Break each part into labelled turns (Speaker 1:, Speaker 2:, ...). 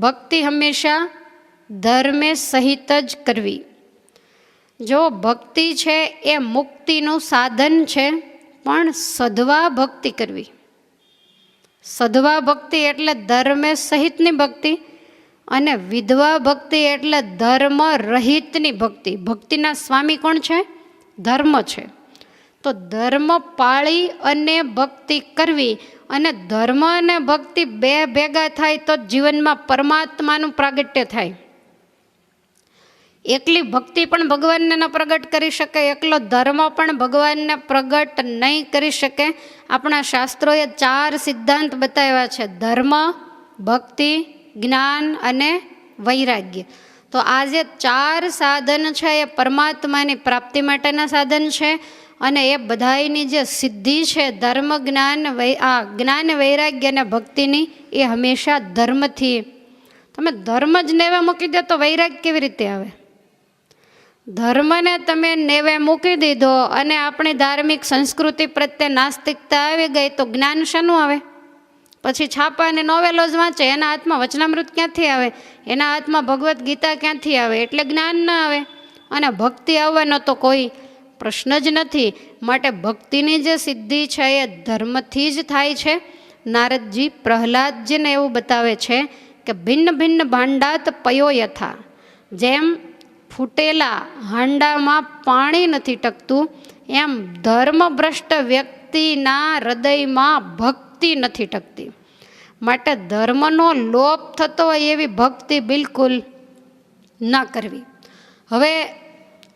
Speaker 1: ભક્તિ હંમેશા ધર્મે સહિત જ કરવી. જો ભક્તિ છે એ મુક્તિનું સાધન છે, પણ સધવા ભક્તિ કરવી. સધવા ભક્તિ એટલે ધર્મે સહિતની ભક્તિ અને વિધવા ભક્તિ એટલે ધર્મ રહિતની ભક્તિ. ભક્તિના સ્વામી કોણ છે? ધર્મ છે. તો ધર્મ પાળી અને ભક્તિ કરવી અને ધર્મ અને ભક્તિ બે ભેગા થાય તો જીવનમાં પરમાત્માનું પ્રાગટ્ય થાય. એકલી ભક્તિ પણ ભગવાનને ન પ્રગટ કરી શકે, એકલો ધર્મ પણ ભગવાનને પ્રગટ નહીં કરી શકે. આપણા શાસ્ત્રોએ ચાર સિદ્ધાંત બતાવ્યા છે, ધર્મ, ભક્તિ, જ્ઞાન અને વૈરાગ્ય. તો આ જે ચાર સાધન છે, એ પરમાત્માની પ્રાપ્તિ માટેના સાધન છે અને એ બધાયની જે સિદ્ધિ છે, ધર્મ જ્ઞાન આ જ્ઞાન વૈરાગ્ય અને ભક્તિની એ હંમેશા ધર્મથી. તમે ધર્મ જ નેવે મૂકી દો તો વૈરાગ્ય કેવી રીતે આવે? ધર્મને તમે નેવે મૂકી દીધો અને આપણી ધાર્મિક સંસ્કૃતિ પ્રત્યે નાસ્તિકતા આવી ગઈ તો જ્ઞાન શાનું આવે? પછી છાપા અને નોવેલો જ વાંચે, એના હાથમાં વચનામૃત ક્યાંથી આવે? એના હાથમાં ભગવદ્ ગીતા ક્યાંથી આવે? એટલે જ્ઞાન ના આવે. અને ભક્તિ આવવાનો તો કોઈ પ્રશ્ન જ નથી. માટે ભક્તિની જે સિદ્ધિ છે એ ધર્મથી જ થાય છે. નારદજી પ્રહલાદજીને એવું બતાવે છે કે ભિન્ન ભિન્ન ભાંડાત પયો યથા. જેમ ફૂટેલા હાંડામાં પાણી નથી ટકતું, એમ ધર્મભ્રષ્ટ વ્યક્તિના હૃદયમાં ભક્તિ નથી ટકતી. માટે ધર્મનો લોપ થતો હોય એવી ભક્તિ બિલકુલ ન કરવી. હવે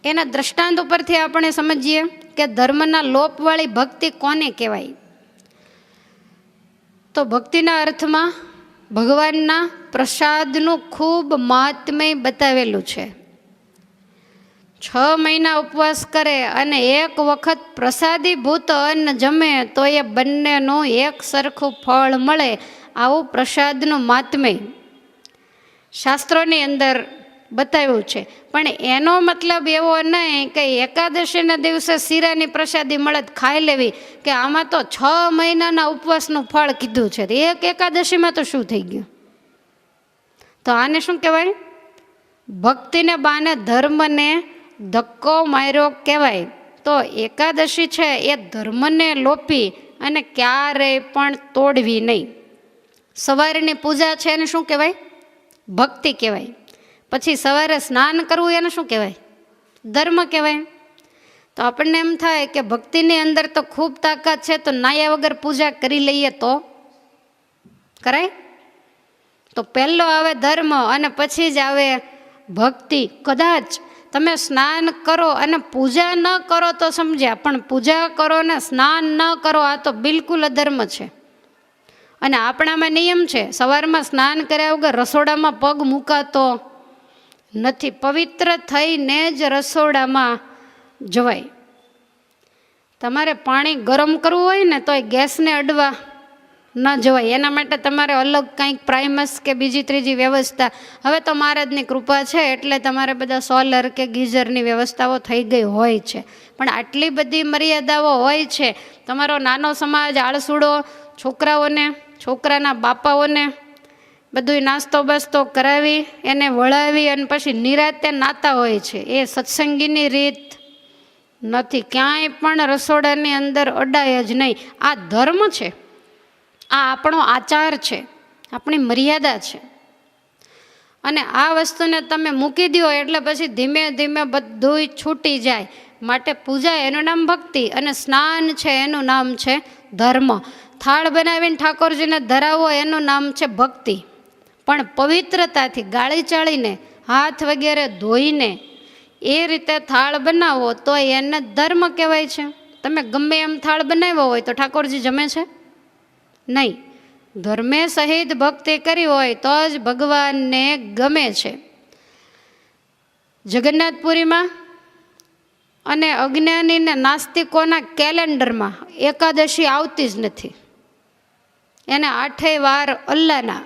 Speaker 1: એના દ્રષ્ટાંત ઉપરથી આપણે સમજીએ કે ધર્મના લોપવાળી ભક્તિ કોને કહેવાય? તો ભક્તિના અર્થમાં ભગવાનના પ્રસાદનું ખૂબ મહાત્મય બતાવેલું છે. છ મહિના ઉપવાસ કરે અને એક વખત પ્રસાદીભૂત અન્ન જમે તો એ બંનેનું એક સરખું ફળ મળે આવું પ્રસાદનું મહાત્મય. શાસ્ત્રોની અંદર બતાવ્યું છે. પણ એનો મતલબ એવો નહીં કે એકાદશીના દિવસે શીરાની પ્રસાદી મળે ખાઈ લેવી કે આમાં તો છ મહિનાના ઉપવાસનું ફળ કીધું છે. એક એકાદશીમાં તો શું થઈ ગયું? તો આને શું કહેવાય? ભક્તિને બાને ધર્મને ધક્કો માર્યો કહેવાય. તો એકાદશી છે એ ધર્મને લોપી અને ક્યારેય પણ તોડવી નહીં. સવારની પૂજા છે એને શું કહેવાય? ભક્તિ કહેવાય. પછી સવારે સ્નાન કરવું એને શું કહેવાય? ધર્મ કહેવાય. તો આપણને એમ થાય કે ભક્તિની અંદર તો ખૂબ તાકાત છે, તો નાયા વગર પૂજા કરી લઈએ તો? કરાય? તો પહેલો આવે ધર્મ અને પછી જ આવે ભક્તિ. કદાચ તમે સ્નાન કરો અને પૂજા ન કરો તો સમજ્યા, પણ પૂજા કરો ને સ્નાન ન કરો, આ તો બિલકુલ અધર્મ છે. અને આપણામાં નિયમ છે, સવારમાં સ્નાન કર્યા વગર રસોડામાં પગ મૂકાતો નથી, પવિત્ર થઈને જ રસોડામાં જવાય. તમારે પાણી ગરમ કરવું હોય ને તોય ગેસને અડવા ન જવાય. એના માટે તમારે અલગ કંઈક પ્રાઇમસ કે બીજી ત્રીજી વ્યવસ્થા. હવે તો મહારાજની કૃપા છે, એટલે તમારે બધા સોલર કે ગીઝરની વ્યવસ્થાઓ થઈ ગઈ હોય છે. પણ આટલી બધી મર્યાદાઓ હોય છે. તમારો નાનો સમાજ, આળસુડો, છોકરાઓને, છોકરાના બાપાઓને બધું નાસ્તો બાસ્તો કરાવી, એને વળાવી અને પછી નિરાતે નાતા હોય છે. એ સત્સંગીની રીત નથી. ક્યાંય પણ રસોડાની અંદર અડાય જ નહીં. આ ધર્મ છે. આ આપણો આચાર છે. આપણી મર્યાદા છે. અને આ વસ્તુને તમે મૂકી દો એટલે પછી ધીમે ધીમે બધું છૂટી જાય. માટે પૂજા એનું નામ ભક્તિ અને સ્નાન છે એનું નામ છે ધર્મ. થાળ બનાવીને ઠાકોરજીને ધરાવો એનું નામ છે ભક્તિ. પણ પવિત્રતાથી ગાળી ચાળીને, હાથ વગેરે ધોઈને એ રીતે થાળ બનાવો તો એને ધર્મ કહેવાય છે. તમે ગમે એમ થાળ બનાવ્યો હોય તો ઠાકોરજી જમે છે? નહીં. ધર્મે સહિત ભક્તિ કરી હોય તો જ ભગવાનને ગમે છે. જગન્નાથપુરીમાં અને અજ્ઞાનીને નાસ્તિકોના કેલેન્ડરમાં એકાદશી આવતી જ નથી. એને આઠેય વાર અલ્લાહના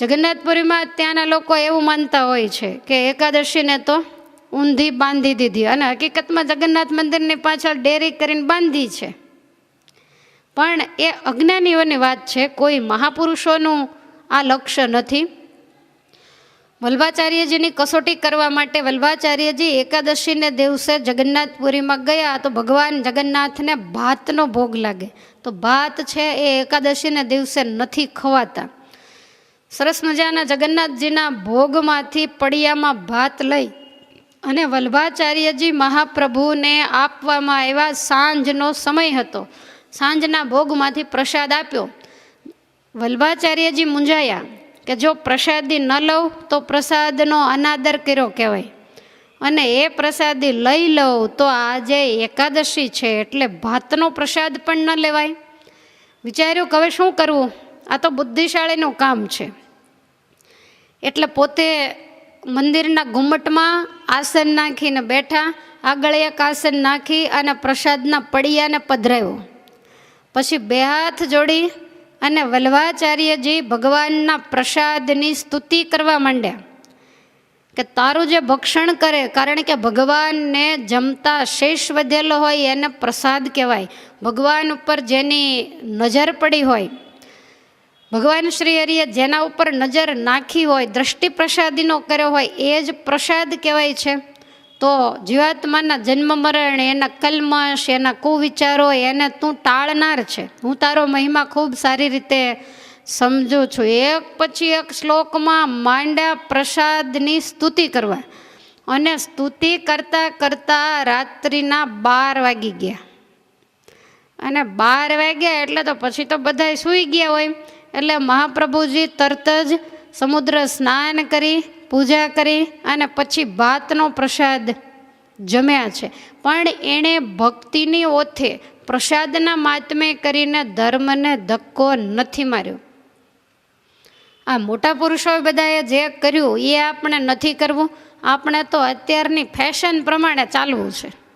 Speaker 1: જગન્નાથપુરીમાં ત્યાંના લોકો એવું માનતા હોય છે કે એકાદશીને તો ઊંધી બાંધી દીધી અને હકીકતમાં જગન્નાથ મંદિરની પાછળ ડેરી કરીને બાંધી છે. પણ એ અજ્ઞાનીઓની વાત છે, કોઈ મહાપુરુષોનું આ લક્ષ્ય નથી. વલ્ભાચાર્યજીની કસોટી કરવા માટે વલ્ભાચાર્યજી એકાદશીને દિવસે જગન્નાથપુરીમાં ગયા તો ભગવાન જગન્નાથને ભાતનો ભોગ લાગે. તો ભાત છે એ એકાદશીને દિવસે નથી ખવાતા. સરસ મજાના જગન્નાથજીના ભોગમાંથી પડિયામાં ભાત લઈ અને વલ્ભાચાર્યજી મહાપ્રભુને આપવામાં આવ્યા સાંજનો સમય હતો. સાંજના ભોગમાંથી પ્રસાદ આપ્યો. વલ્ભાચાર્યજી મૂંઝાયા કે જો પ્રસાદી ન લઉં તો પ્રસાદનો અનાદર કર્યો કહેવાય. અને એ પ્રસાદી લઈ લઉં તો આજે એકાદશી છે એટલે ભાતનો પ્રસાદ પણ ન લેવાય. વિચાર્યું કે હવે શું કરવું? આ તો બુદ્ધિશાળીનું કામ છે. એટલે પોતે મંદિરના ઘુમ્મટમાં આસન નાખીને બેઠા, આગળ એક આસન નાખી અને પ્રસાદના પડિયાને પધરાવ્યો પછી બે હાથ જોડી અને વલ્વાચાર્યજી ભગવાનના પ્રસાદની સ્તુતિ કરવા માંડ્યા કે તારું જે ભક્ષણ કરે, કારણ કે ભગવાનને જમતા શેષ વધેલો હોય એને પ્રસાદ કહેવાય. ભગવાન ઉપર જેની નજર પડી હોય ભગવાન શ્રી હરિએ જેના ઉપર નજર નાખી હોય, દ્રષ્ટિ પ્રસાદીનો કર્યો હોય, એ જ પ્રસાદ કહેવાય છે. તો જીવાત્માના જન્મ મરણ, એના કલમશ, એના કુવિચારો, એને તું ટાળનાર છે. હું તારો મહિમા ખૂબ સારી રીતે સમજું છું. એક પછી એક શ્લોકમાં માંડ્યા પ્રસાદની સ્તુતિ કરવા. અને સ્તુતિ કરતાં કરતાં રાત્રિના બાર વાગી ગયા. અને બાર વાગ્યા એટલે તો પછી તો બધા સૂઈ ગયા હોય. એટલે મહાપ્રભુજી તરત જ સમુદ્ર સ્નાન કરી, પૂજા કરી અને પછી ભાતનો પ્રસાદ જમ્યા છે. પણ એણે ભક્તિની ઓથે પ્રસાદના માતમે કરીને ધર્મને ધક્કો નથી માર્યો. આ મોટા પુરુષોએ બધાએ જે કર્યું એ આપણે નથી કરવું. આપણે તો અત્યારની ફેશન પ્રમાણે ચાલવું છે.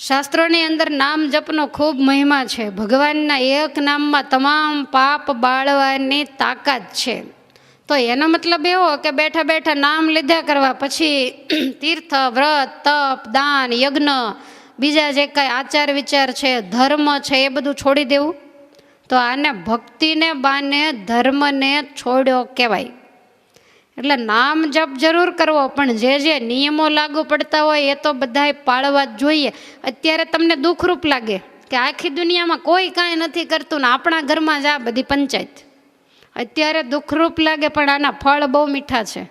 Speaker 1: શાસ્ત્રોની અંદર નામ જપનો ખૂબ મહિમા છે. ભગવાનના એક નામમાં તમામ પાપ બાળવાની તાકાત છે. તો એનો મતલબ એવો કે બેઠા બેઠા નામ લીધા કરવા પછી તીર્થ, વ્રત, તપ, દાન, યજ્ઞ, બીજા જે કાંઈ આચાર વિચાર છે, ધર્મ છે એ બધું છોડી દેવું? તો આને ભક્તિને બાને ધર્મને છોડ્યો કહેવાય. એટલે નામ જપ જરૂર કરવો, પણ જે જે નિયમો લાગુ પડતા હોય એ તો બધાય પાળવા જ જોઈએ. અત્યારે તમને દુઃખરૂપ લાગે કે આખી દુનિયામાં કોઈ કાંઈ નથી કરતું ને આપણા ઘરમાં જ આ બધી પંચાયત. અત્યારે દુઃખરૂપ લાગે, પણ આના ફળ બહુ મીઠા છે.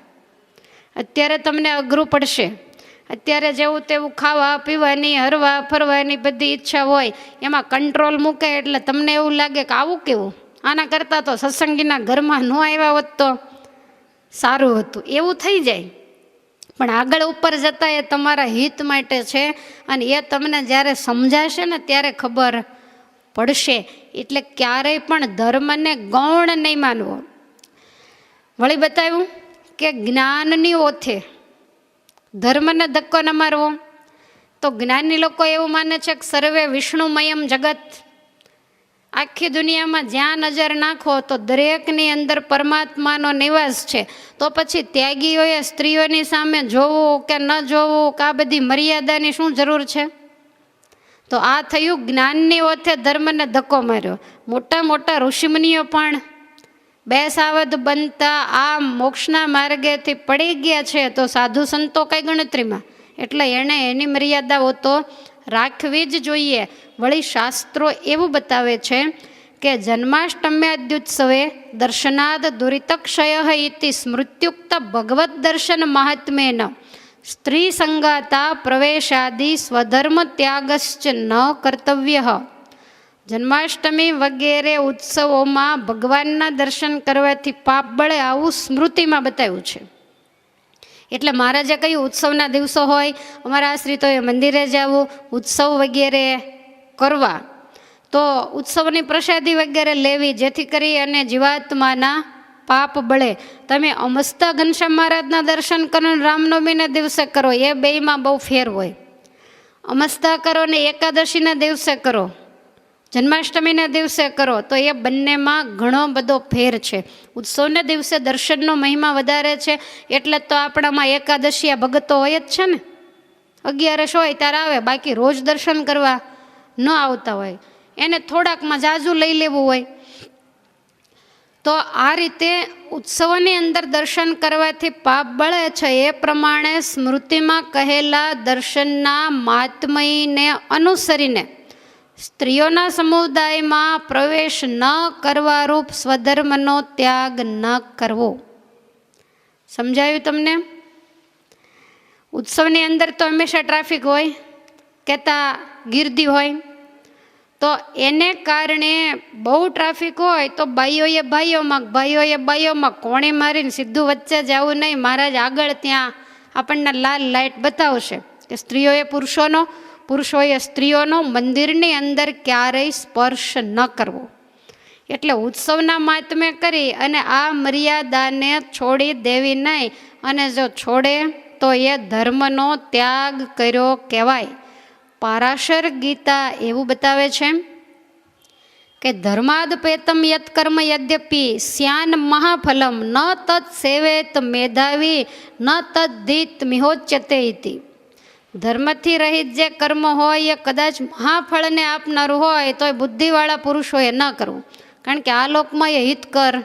Speaker 1: અત્યારે તમને અઘરું પડશે. અત્યારે જેવું તેવું ખાવા, પીવાની, હરવા, ફરવાની બધી ઈચ્છા હોય, એમાં કંટ્રોલ મૂકે એટલે તમને એવું લાગે કે આવું કેવું? આના કરતાં તો સત્સંગીના ઘરમાં ન આવ્યા હોત તો સારું હતું. એવું થઈ જાય. પણ આગળ ઉપર જતાં એ તમારા હિત માટે છે અને એ તમને જ્યારે સમજાશે ને ત્યારે ખબર પડશે. એટલે ક્યારેય પણ ધર્મને ગૌણ નહીં માનવો. વળી બતાવ્યું કે જ્ઞાનની ઓથે ધર્મને ધક્કો ન મારવો. તો જ્ઞાની લોકો એવું માને છે કે સર્વે વિષ્ણુમયમ જગત આખી દુનિયામાં જ્યાં નજર નાખો તો દરેકની અંદર પરમાત્માનો નિવાસ છે. તો પછી ત્યાગીઓએ સ્ત્રીઓની સામે જોવું કે ન જોવું, કે આ બધી મર્યાદાની શું જરૂર છે? તો આ થયું જ્ઞાનની ઓથે ધર્મને ધક્કો માર્યો. મોટા મોટા ઋષિમુનિઓ પણ બે સાવધ બનતા આ મોક્ષના માર્ગેથી પડી ગયા છે તો સાધુ સંતો કઈ ગણતરીમાં? એટલે એણે એની મર્યાદાઓ તો રાખવી જ જોઈએ. વળી શાસ્ત્રો એવું બતાવે છે કે જન્માષ્ટમ્યાદ્યુત્સવે દર્શનાદ દુરિતક્ષય ઇતિ સ્મૃત્યુક્ત ભગવત દર્શન મહાત્મેન. સ્ત્રી સંગાતા પ્રવેશાદિ સ્વધર્મ ત્યાગશ્ચ ન કર્તવ્ય. જન્માષ્ટમી વગેરે ઉત્સવોમાં ભગવાનના દર્શન કરવાથી પાપ બળે આવું સ્મૃતિમાં બતાવ્યું છે. એટલે મહારાજે કહ્યું, ઉત્સવના દિવસો હોય, અમારા આશ્રિતોએ મંદિરે જવું, ઉત્સવ વગેરે કરવા. તો ઉત્સવની પ્રસાદી વગેરે લેવી, જેથી કરી અને જીવાત્માના પાપ બળે. તમે અમસ્તા ઘનશ્યામ મહારાજના દર્શન કરો રામનવમીના દિવસે કરો. એ બેયમાં બહુ ફેર હોય. અમસ્તા કરો ને એકાદશીના દિવસે કરો. જન્માષ્ટમીના દિવસે કરો. તો એ બંનેમાં ઘણો બધો ફેર છે. ઉત્સવના દિવસે દર્શનનો મહિમા વધારે છે. એટલે તો આપણામાં એકાદશી આ ભગતો હોય જ છે ને. અગિયારસ હોય ત્યારે આવે. બાકી રોજ દર્શન કરવા ન આવતા હોય. એને થોડાકમાં જાજુ લઈ લેવું હોય. તો આ રીતે ઉત્સવની અંદર દર્શન કરવાથી પાપ બળે છે. એ પ્રમાણે સ્મૃતિમાં કહેલા દર્શનના માત્મયને અનુસરીને સ્ત્રીઓના સમુદાયમાં પ્રવેશ ન કરવા રૂપ સ્વધર્મનો ત્યાગ ન કરવો. સમજાયું તમને? ઉત્સવની અંદર તો હંમેશા ટ્રાફિક હોય. કહેતા ગીર્દી હોય. તો એને કારણે બહુ ટ્રાફિક હોય તો બાઈઓએ ભાઈઓમાં, ભાઈઓએ બાઈઓમાં કોણે મારીને સીધું વચ્ચે જવું નહીં, મહારાજ આગળ ત્યાં આપણને લાલ લાઇટ બતાવશે. કે સ્ત્રીઓએ પુરુષોનો, પુરુષોએ સ્ત્રીઓનો મંદિરની અંદર ક્યારેય સ્પર્શ ન કરવો. એટલે ઉત્સવના માતમે કરી અને આ મર્યાદાને છોડી દેવી નહીં. અને જો છોડે તો એ ધર્મનો ત્યાગ કર્યો કહેવાય. પારાશર ગીતા એવું બતાવે છે કે ધર્માદ પેતમ યત કર્મ યદ્યપિ, સ્યાન મહાફલમ, ન તત્ સેવેત મેધાવી, ન તદ્ધિત મિહોચ્યતે ઇતિ. ધર્મથી રહિત જે કર્મ હોય એ કદાચ મહાફળને આપનારું હોય તો એ બુદ્ધિવાળા પુરુષોએ ન કરવું. કારણ કે આ લોકમાં એ હિતકર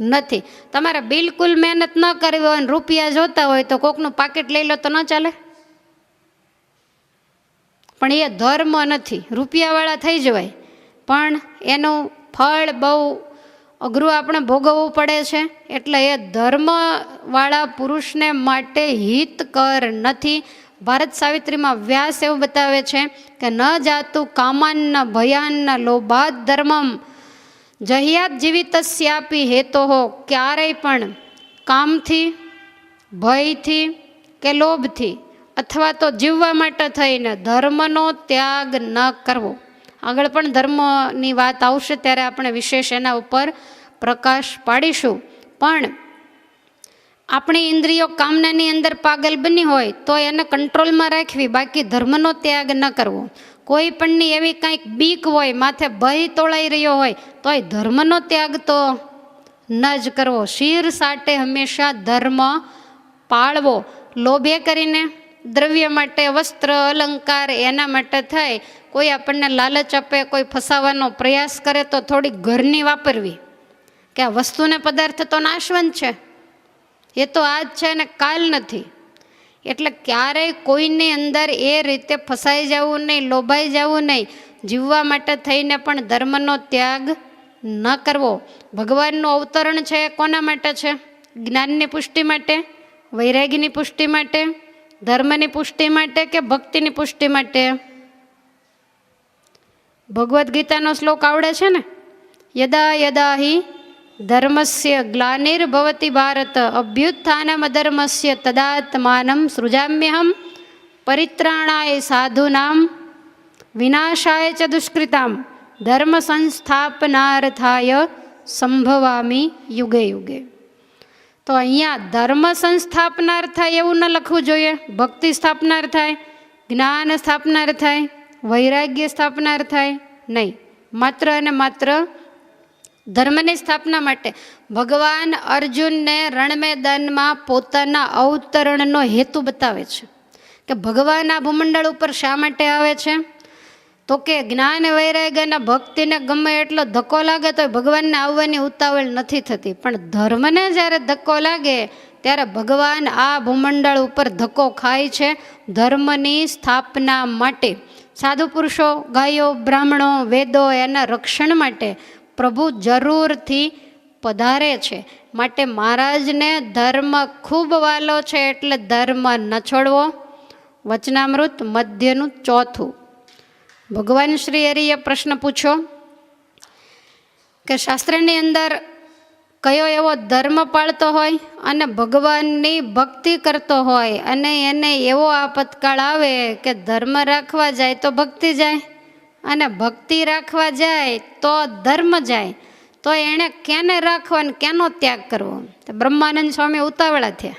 Speaker 1: નથી. તમારે બિલકુલ મહેનત ન કરવી હોય અને રૂપિયા જોતા હોય તો કોકનું પાકીટ લઈ લો તો ન ચાલે? પણ એ ધર્મ નથી. રૂપિયાવાળા થઈ જવાય. પણ એનું ફળ બહુ અઘરું આપણે ભોગવવું પડે છે. એટલે એ ધર્મવાળા પુરુષને માટે હિતકર નથી. ભારત સાવિત્રીમાં વ્યાસ એવું બતાવે છે કે ન જાતું કામાન્ન ભયાન્ન લોભાત ધર્મમ. જહિયાત જીવિતસ્યાપી હેતો હો ક્યારેય પણ કામથી, ભયથી કે લોભથી અથવા તો જીવવા માટે થઈને ધર્મનો ત્યાગ ન કરવો. આગળ પણ ધર્મની વાત આવશે ત્યારે આપણે વિશેષ એના ઉપર પ્રકાશ પાડીશું. પણ આપણી ઇન્દ્રિયો કામનાની અંદર પાગલ બની હોય તો એને કંટ્રોલમાં રાખવી, બાકી ધર્મનો ત્યાગ ન કરવો. કોઈ પણની એવી કંઈક બીક હોય, માથે ભય તોળાઈ રહ્યો હોય તો એ ધર્મનો ત્યાગ તો ન જ કરવો. શીર સાટે હંમેશા ધર્મ પાળવો. લોભે કરીને દ્રવ્ય માટે વસ્ત્ર, અલંકાર એના માટે થાય. કોઈ આપણને લાલચ આપે, કોઈ ફસાવાનો પ્રયાસ કરે તો થોડી ઘરની વાપરવી. કે આ વસ્તુને પદાર્થ તો નાશવંત છે. એ તો આજ છે ને કાલ નથી. એટલે ક્યારેય કોઈની અંદર એ રીતે ફસાઈ જવું નહીં, લોભાઈ જવું નહીં. જીવવા માટે થઈને પણ ધર્મનો ત્યાગ ન કરવો. ભગવાનનું અવતરણ છે એ કોના માટે છે? જ્ઞાનની પુષ્ટિ માટે? વૈરાગીની પુષ્ટિ માટે? ધર્મની પુષ્ટિ માટે કે ભક્તિની પુષ્ટિ માટે? ભગવદ્ ગીતાનો શ્લોક આવડે છે ને? યદા યદા હિ ધર્મસ્ય ગ્લાનિર્ભવતી ભારત અભ્યુત્થાનમ અધર્મસ્ય તદાત્માનમ સૃજામ્યહમ પરિત્રાણાય સાધુનામ વિનાશાય ચ દુષ્કૃતામ ધર્મ સંસ્થાપનાર્થાય સંભવામી યુગે યુગે. તો અહીંયા ધર્મ સંસ્થાપનાર થાય એવું ન લખવું જોઈએ. ભક્તિ સ્થાપનાર થાય, જ્ઞાન સ્થાપનાર થાય, વૈરાગ્ય સ્થાપનાર થાય, નહીં. માત્ર અને માત્ર ધર્મની સ્થાપના માટે ભગવાન અર્જુનને રણમેદાનમાં પોતાના અવતરણનો હેતુ બતાવે છે કે ભગવાન આ ભૂમંડળ ઉપર શા માટે આવે છે? તો કે જ્ઞાન વૈરાગ્યના ભક્તિને ગમે એટલો ધક્કો લાગે તો ભગવાનને આવવાની ઉતાવળ નથી થતી. પણ ધર્મને જ્યારે ધક્કો લાગે, ત્યારે ભગવાન આ ભૂમંડળ ઉપર ધક્કો ખાય છે ધર્મની સ્થાપના માટે. સાધુ પુરુષો, ગાયો, બ્રાહ્મણો, વેદો એના રક્ષણ માટે પ્રભુ જરૂરથી પધારે છે. માટે મહારાજને ધર્મ ખૂબ વાલો છે એટલે ધર્મ ન છોડવો વચનામૃત મધ્યનું ચોથું. ભગવાન શ્રી હરિએ પ્રશ્ન પૂછ્યો કે શાસ્ત્રની અંદર કયો એવો ધર્મ પાળતો હોય અને ભગવાનની ભક્તિ કરતો હોય અને એને એવો આપતકાળ આવે કે ધર્મ રાખવા જાય તો ભક્તિ જાય અને ભક્તિ રાખવા જાય તો ધર્મ જાય, તો એણે કેને રાખવો અને કેનો ત્યાગ કરવો? તો બ્રહ્માનંદ સ્વામી ઉતાવળા થયા.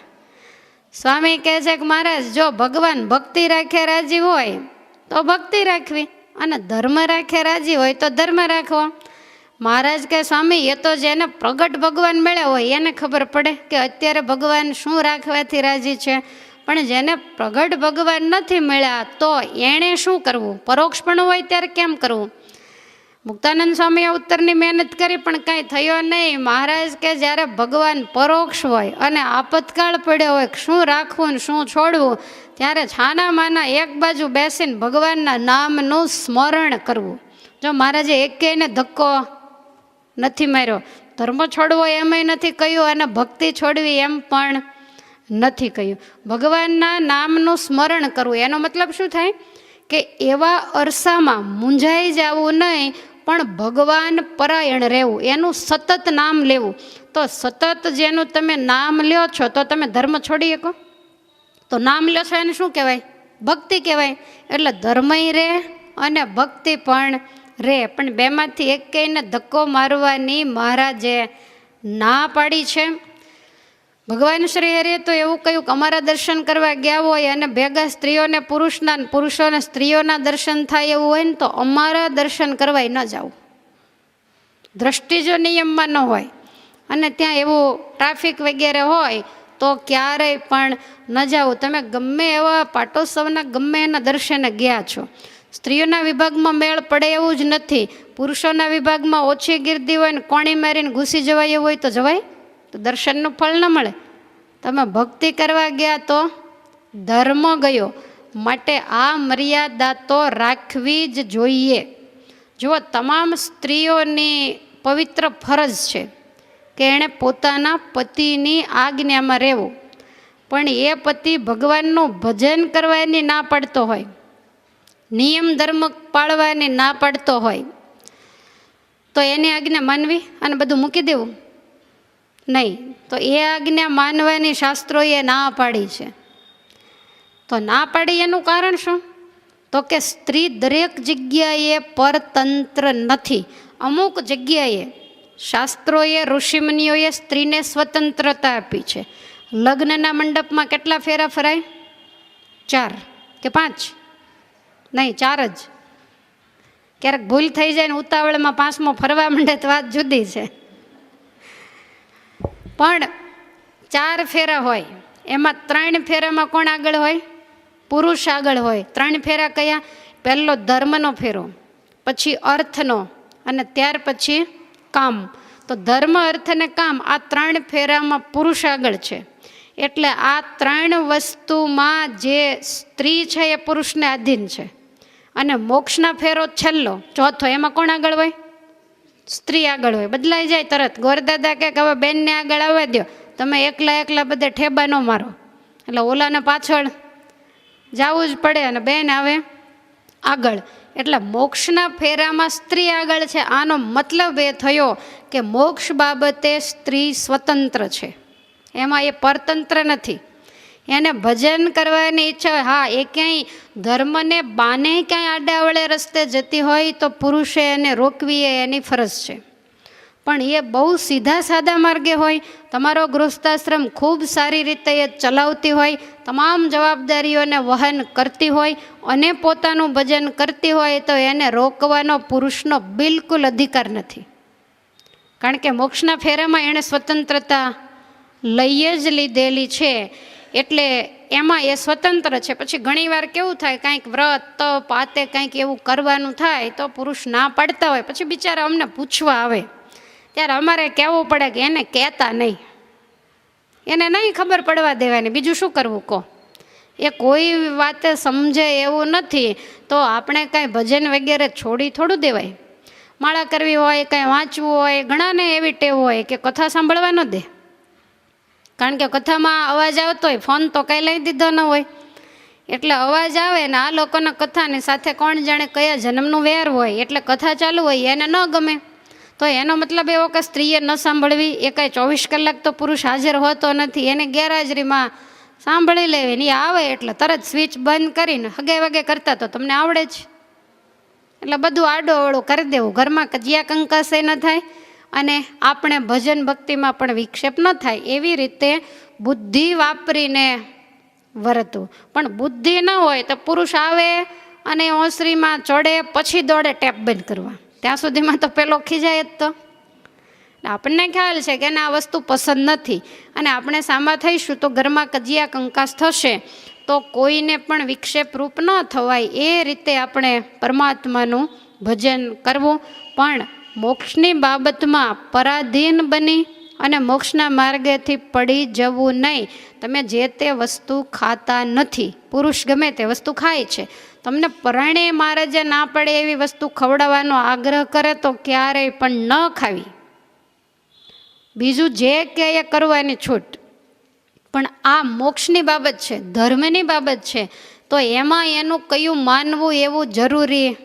Speaker 1: સ્વામી કહે છે કે મહારાજ, જો ભગવાન ભક્તિ રાખે રાજી હોય તો ભક્તિ રાખવી અને ધર્મ રાખે રાજી હોય તો ધર્મ રાખવો. મહારાજ કે સ્વામી, એ તો જેને પ્રગટ ભગવાન મળ્યા હોય, એને ખબર પડે કે અત્યારે ભગવાન શું રાખવાથી રાજી છે. પણ જેને પ્રગટ ભગવાન નથી મળ્યા, તો એણે શું કરવું? પરોક્ષ પણ હોય ત્યારે કેમ કરવું? મુક્તાનંદ સ્વામીએ ઉત્તરની મહેનત કરી, પણ કાંઈ થયો નહીં. મહારાજ કે જ્યારે ભગવાન પરોક્ષ હોય અને આપતકાળ પડ્યો હોય, શું રાખવું ને શું છોડવું? ત્યારે છાના માના એક બાજુ બેસીને ભગવાનના નામનું સ્મરણ કરવું. જો મહારાજે એકેયને ધક્કો નથી માર્યો. ધર્મ છોડવો એમય નથી કહ્યું અને ભક્તિ છોડવી એમ પણ નથી કહ્યું. ભગવાનના નામનું સ્મરણ કરવું, એનો મતલબ શું થાય? કે એવા અરસામાં મૂંઝાઈ જવું નહીં પણ ભગવાન પરાયણ રહેવું, એનું સતત નામ લેવું. તો સતત જેનું તમે નામ લ્યો છો, તો તમે ધર્મ છોડી શકો. તો નામ લ્યો છો એને શું કહેવાય? ભક્તિ કહેવાય. એટલે ધર્મય રહે અને ભક્તિ પણ રહે. પણ બેમાંથી એક કહીને ધક્કો મારવાની મહારાજે ના પાડી છે. ભગવાન શ્રી હરે તો એવું કહ્યું કે અમારા દર્શન કરવા ગયા હોય અને ભેગા સ્ત્રીઓને પુરુષના, પુરુષોને સ્ત્રીઓના દર્શન થાય એવું હોય ને તો અમારા દર્શન કરવા ન જાવું દ્રષ્ટિ જો નિયમમાં ન હોય અને ત્યાં એવું ટ્રાફિક વગેરે હોય તો ક્યારેય પણ ન જાવું તમે ગમે એવા પાટોત્સવના, ગમે એના દર્શને ગયા છો. સ્ત્રીઓના વિભાગમાં મેળ પડે એવું જ નથી. પુરુષોના વિભાગમાં ઓછી ગીર્દી હોય ને કોણી મારીને ઘૂસી જવાય એવું હોય તો જવાય? તો દર્શનનું ફળ ન મળે. તમે ભક્તિ કરવા ગયા તો ધર્મ ગયો. માટે આ મર્યાદા તો રાખવી જ જોઈએ. જુઓ, તમામ સ્ત્રીઓની પવિત્ર ફરજ છે કે એણે પોતાના પતિની આજ્ઞામાં રહેવું. પણ એ પતિ ભગવાનનું ભજન કરવાની ના પાડતો હોય. નિયમ ધર્મ પાળવાની ના પાડતો હોય. તો એની આજ્ઞા માનવી અને બધું મૂકી દેવું. નહીં. તો એ આજ્ઞા માનવાની શાસ્ત્રોએ ના પાડી છે. તો ના પાડી એનું કારણ શું? તો કે સ્ત્રી દરેક જગ્યાએ પરતંત્ર નથી. અમુક જગ્યાએ શાસ્ત્રોએ, ઋષિમુનિઓએ સ્ત્રીને સ્વતંત્રતા આપી છે. લગ્નના મંડપમાં કેટલા ફેરા ફરાય? ચાર કે પાંચ? નહીં, ચાર જ. ક્યારેક ભૂલ થઈ જાય ને ઉતાવળમાં પાંચમો ફરવા માંડે તો વાત જુદી છે. પણ ચાર ફેરા હોય. એમાં ત્રણ ફેરામાં કોણ આગળ હોય? પુરુષ આગળ હોય. ત્રણ ફેરા કયા? પહેલો ધર્મનો ફેરો, પછી અર્થનો અને ત્યાર પછી કામ. તો ધર્મ, અર્થ અને કામ આ ત્રણ ફેરામાં પુરુષ આગળ છે. એટલે આ ત્રણ વસ્તુમાં જે સ્ત્રી છે એ પુરુષને આધીન છે. અને મોક્ષના ફેરો છેલ્લો, ચોથો, એમાં કોણ આગળ હોય? સ્ત્રી આગળ હોય, બદલાઈ જાય તરત. ગોરદાદા કે હવે બેનને આગળ આવવા દો તમે એકલા એકલા બધે ઠેબા ન મારો. એટલે ઓલાને પાછળ જવું જ પડે અને બેન આવે આગળ. એટલે મોક્ષના ફેરામાં સ્ત્રી આગળ છે. આનો મતલબ એ થયો કે મોક્ષ બાબતે સ્ત્રી સ્વતંત્ર છે. એમાં એ પરતંત્ર નથી. એને ભજન કરવાની ઈચ્છા હા, એ ક્યાંય ધર્મને બાને ક્યાંય આડાવળે રસ્તે જતી હોય તો પુરુષે એને રોકવી એ એની ફરજ છે. પણ એ બહુ સીધા સાદા માર્ગે હોય. તમારો ગૃહસ્થાશ્રમ ખૂબ સારી રીતે એ ચલાવતી હોય. તમામ જવાબદારીઓને વહન કરતી હોય અને પોતાનું ભજન કરતી હોય તો એને રોકવાનો પુરુષનો બિલકુલ અધિકાર નથી. કારણ કે મોક્ષના ફેરામાં એણે સ્વતંત્રતા લઈ જ લીધેલી છે. એટલે એમાં એ સ્વતંત્ર છે. પછી ઘણીવાર કેવું થાય, કાંઈક વ્રત, તપ, આતે કાંઈક એવું કરવાનું થાય તો પુરુષ ના પાડતા હોય. પછી બિચારા અમને પૂછવા આવે. ત્યારે અમારે કહેવું પડે કે એને કહેતા નહીં. એને નહીં ખબર પડવા દેવાની. બીજું શું કરવું કહો? એ કોઈ વાતે સમજે એવું નથી. તો આપણે કાંઈ ભજન વગેરે છોડી થોડું દેવાય. માળા કરવી હોય, કાંઈ વાંચવું હોય, ઘણાને એવી ટેવ હોય કે કથા સાંભળવા ન દે. કારણ કે કથામાં અવાજ આવતો હોય, ફોન તો કાંઈ લઈ દીધો ન હોય. એટલે અવાજ આવે ને આ લોકોના કથાની સાથે કોણ જાણે કયા જન્મનું વેર હોય, એટલે કથા ચાલુ હોય, એને ન ગમે. તો એનો મતલબ એવો કે સ્ત્રીએ ન સાંભળવી, એ કાંઈ ચોવીસ કલાક તો પુરુષ હાજર હોતો નથી, એને ગેરહાજરીમાં સાંભળી લેવી ને આવે એટલે તરત સ્વિચ બંધ કરીને હગે વગે કરતા તો તમને આવડે જ. એટલે બધું આડો અવળું કરી દેવું. ઘરમાં કજિયા કંકાસે ન થાય અને આપણે ભજન ભક્તિમાં પણ વિક્ષેપ ન થાય એવી રીતે બુદ્ધિ વાપરીને વરતું. પણ બુદ્ધિ ન હોય તો પુરુષ આવે અને ઓસરીમાં ચડે પછી દોડે ટેપ બંધ કરવા. ત્યાં સુધીમાં તો પેલો ખીજાય જ તો. આપણને ખ્યાલ છે કે આ વસ્તુ પસંદ નથી. અને આપણે સામા થઈશું તો ઘરમાં કજિયા કંકાસ થશે તો કોઈને પણ વિક્ષેપ રૂપ ન થવાય એ રીતે આપણે પરમાત્માનું ભજન કરવું. પણ મોક્ષની બાબતમાં પરાધીન બની અને મોક્ષના માર્ગેથી પડી જવું નહીં. તમે જે તે વસ્તુ ખાતા નથી. પુરુષ ગમે તે વસ્તુ ખાય છે. તમને પરણે મહારાજે ના પડે એવી વસ્તુ ખવડાવવાનો આગ્રહ કરે તો ક્યારેય પણ ન ખાવી. બીજું જે કે એ કરવાની છૂટ. પણ આ મોક્ષની બાબત છે, ધર્મની બાબત છે. તો એમાં એનું કયું માનવું એવું જરૂરી?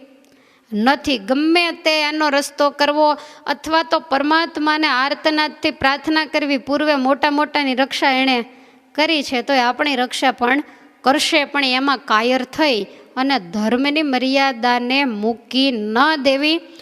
Speaker 1: નથી. ગમે તે એનો રસ્તો કરવો અથવા તો પરમાત્માને આર્તનાદથી પ્રાર્થના કરવી, પૂર્વે મોટા મોટાની રક્ષા એણે કરી છે તો એ આપણી રક્ષા પણ કરશે. પણ એમાં કાયર થઈ અને ધર્મની મર્યાદાને મૂકી ન દેવી.